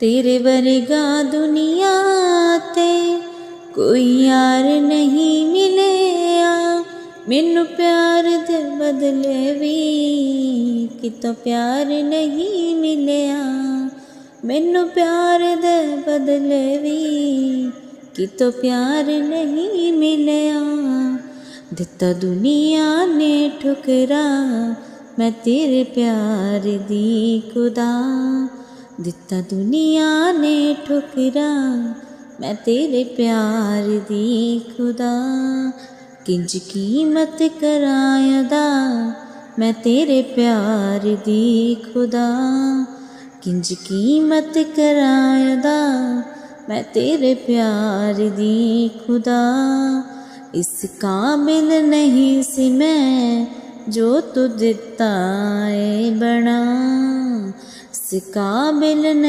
ਤੇਰੇ ਵਰਗਾ ਦੁਨੀਆ ਤੇ ਕੋਈ ਯਾਰ ਨਹੀਂ ਮਿਲਿਆ। ਮੈਨੂੰ ਪਿਆਰ ਦੇ ਬਦਲੇ ਵੀ ਕਿਤੋਂ ਪਿਆਰ ਨਹੀਂ ਮਿਲਿਆ। ਮੈਨੂੰ ਪਿਆਰ ਦੇ ਬਦਲੇ ਵੀ ਕਿਤੋਂ ਪਿਆਰ ਨਹੀਂ ਮਿਲਿਆ। ਦਿੱਤਾ ਦੁਨੀਆ ਨੇ ਠੁਕਰਾ, ਮੈਂ ਤੇਰੇ ਪਿਆਰ ਦੀ ਖੁਦਾ। ਦਿੱਤਾ ਦੁਨੀਆ ਨੇ ਠੁਕਰਾ, ਮੈਂ ਤੇਰੇ ਪਿਆਰ ਦੀ ਖੁਦਾ। ਕਿੰਜ ਕੀਮਤ ਕਰਾਇਦਾ ਮੈਂ ਤੇਰੇ ਪਿਆਰ ਦੀ ਖੁਦਾ। ਕਿੰਜ ਕੀਮਤ ਕਰਾਇਦਾ ਮੈਂ ਤੇਰੇ ਪਿਆਰ ਦੀ ਖੁਦਾ। ਇਸ ਕਾਬਿਲ ਨਹੀਂ ਸੀ ਮੈਂ, ਜੋ ਤੂੰ ਦਿੱਤਾ ਏ ਬਣਾ। ਇਸ ਕਾਬਿਲ